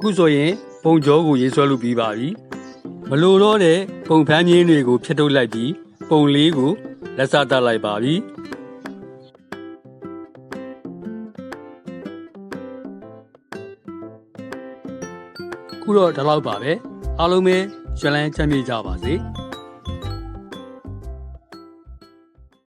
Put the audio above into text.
ခုဆိုရင်ပုံကြောကိုရေးဆွဲလို့ပြီးပါပြီမလိုတော့တဲ့ပုံဖမ်းခြင်းတွေကိုဖျက်ထုတ်လိုက်ပြီးပုံလေးကိုလက်စတတ်လိုက်ပါပြီခုတော့ဒီလောက်ပါပဲအားလုံးပဲရှင်လန်းချမ်းမြေ့ကြပါစေ